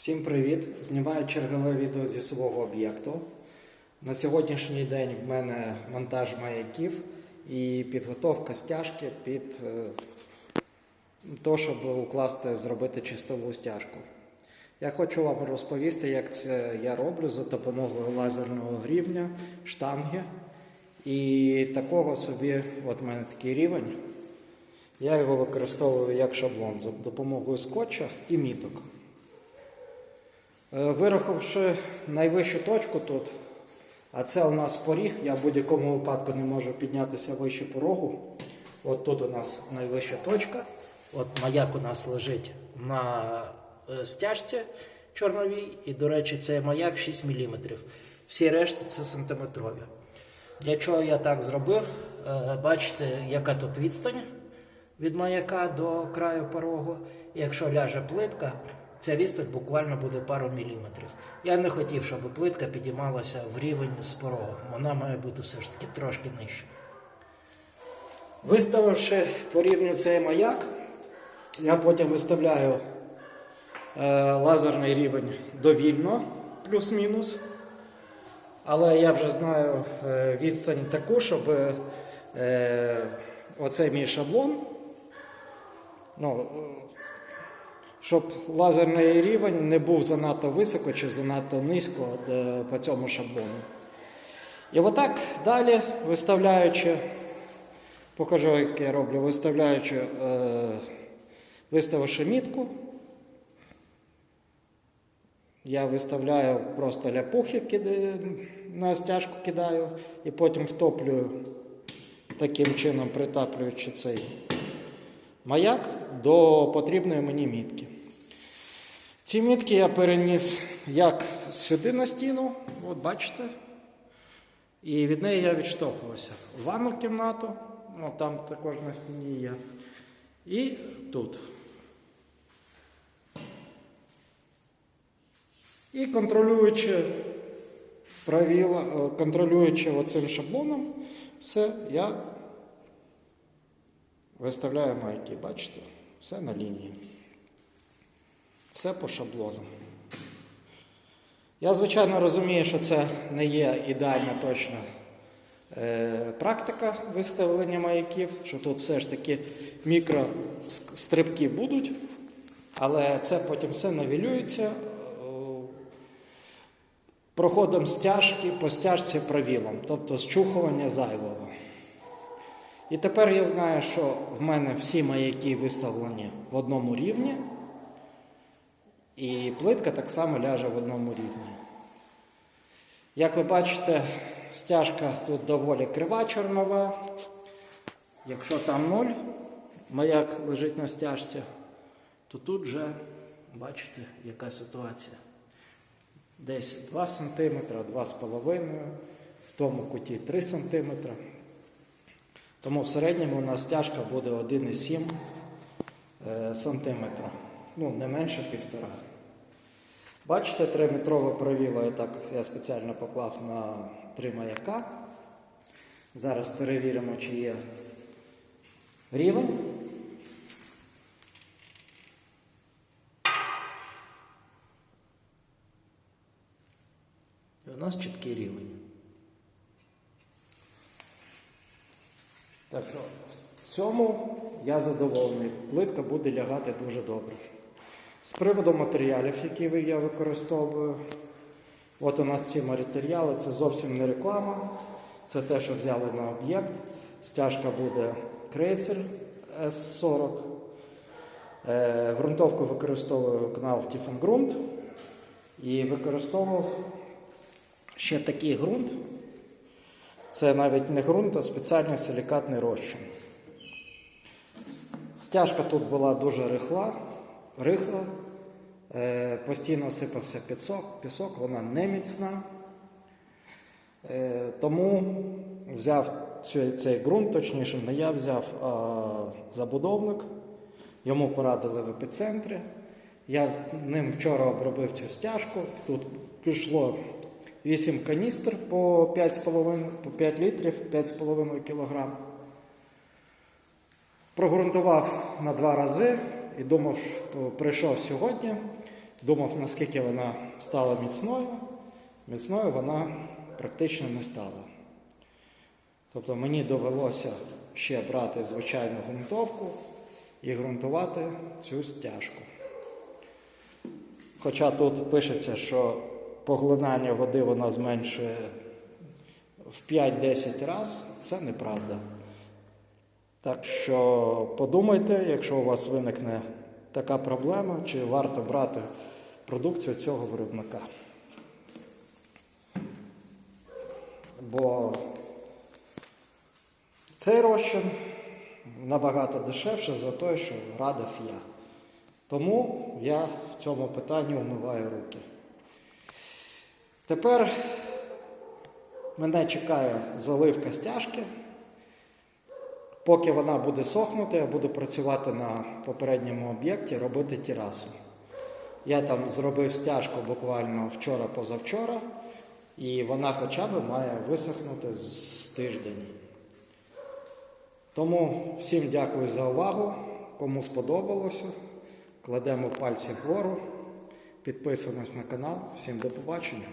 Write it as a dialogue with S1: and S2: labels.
S1: Всім привіт! Знімаю чергове відео зі свого об'єкту. На сьогоднішній день в мене монтаж маяків і підготовка стяжки під те, щоб укласти, зробити чистову стяжку. Я хочу вам розповісти, як це я роблю за допомогою лазерного грівня, штанги. І такого собі, от в мене такий рівень. Я його використовую як шаблон за допомогою скотча і міток. Е, Вирахувавши найвищу точку тут, а це у нас поріг, я в будь-якому випадку не можу піднятися вище порогу. От тут у нас найвища точка. От маяк у нас лежить на е, стяжці чорновій, і, до речі, це маяк 6 мм. Всі решти це сантиметрові. Для чого я так зробив? Е, Бачите, яка тут відстань від маяка до краю порогу. Якщо ляже плитка, ця відстань буквально буде пару міліметрів. Я не хотів, щоб плитка підіймалася в рівень з порогом. Вона має бути все ж таки трошки нижче. Виставивши по рівню цей маяк, я потім виставляю е, лазерний рівень довільно, плюс-мінус. Але я вже знаю е, відстань таку, щоб е, оцей мій шаблон, ну, щоб лазерний рівень не був занадто високо чи занадто низько е, по цьому шаблону. І отак далі, виставляючи, покажу, як я роблю, виставляючи, е, виставивши мітку, я виставляю просто ляпухи на стяжку кидаю і потім втоплюю таким чином, притаплюючи цей маяк до потрібної мені мітки. Ці мітки я переніс як сюди на стіну, от бачите, і від неї я відштовхувався в ванну кімнату, от там також на стіні є, і тут. І контролюючи правила, е, контролюючи оцим шаблоном, все, я виставляю майки. Бачите? Все на лінії. Все по шаблону. Я, звичайно, розумію, що це не є ідеальна точна е, практика виставлення маяків, що тут все ж таки мікрострибки будуть, але це потім все навілюється е, проходом стяжки по стяжці правілом, тобто зчухування зайвого. І тепер я знаю, що в мене всі маяки виставлені в одному рівні, і плитка так само ляже в одному рівні. Як ви бачите, стяжка тут доволі крива чорнова. Якщо там 0, маяк лежить на стяжці, то тут вже бачите, яка ситуація. Десь 2 см, 2,5 в тому куті 3 см. Тому в середньому у нас стяжка буде 1,7 е, см. Ну, не менше півтора. Бачите, 3-метрове правіло я, так, я спеціально поклав на 3 маяка. Зараз перевіримо, чи є рівень. І у нас чіткий рівень. Так що в цьому я задоволений. Плитка буде лягати дуже добре. З приводу матеріалів, які я використовую. От у нас ці матеріали, це зовсім не реклама. Це те, що взяли на об'єкт. Стяжка буде крейсер S40. Е, Грунтовку використовую КНАУ Тіфенгрунт. І використовував ще такий ґрунт. Це навіть не ґрунт, а спеціальний силікатний розчин. Стяжка тут була дуже рихла, рихла, е, постійно сипався пісок, пісок, вона не міцна. Е, тому взяв цей, цей ґрунт, точніше, не я взяв а забудовник. Йому порадили в епіцентрі. Я ним вчора обробив цю стяжку. Тут пішло 8 каністр по 5,5 по 5 літрів, 5,5 кг. Прогрунтував на два рази і думав, прийшов сьогодні. думав, наскільки вона стала міцною. Міцною вона практично не стала. Тобто мені довелося ще брати звичайну ґрунтовку і ґрунтувати цю стяжку. Хоча тут пишеться, що поглинання води вона зменшує в 5-10 разів, це неправда. Так що подумайте, якщо у вас виникне така проблема, чи варто брати продукцію цього виробника. Бо цей розчин набагато дешевше за те, що радив я. Тому я в цьому питанні вмиваю руки. Тепер мене чекає заливка стяжки. Поки вона буде сохнути, я буду працювати на попередньому об'єкті, робити терасу. Я там зробив стяжку буквально вчора-позавчора, і вона хоча б має висохнути з тиждень. Тому всім дякую за увагу. Кому сподобалося, кладемо пальці вгору, підписуємось на канал. Всім до побачення.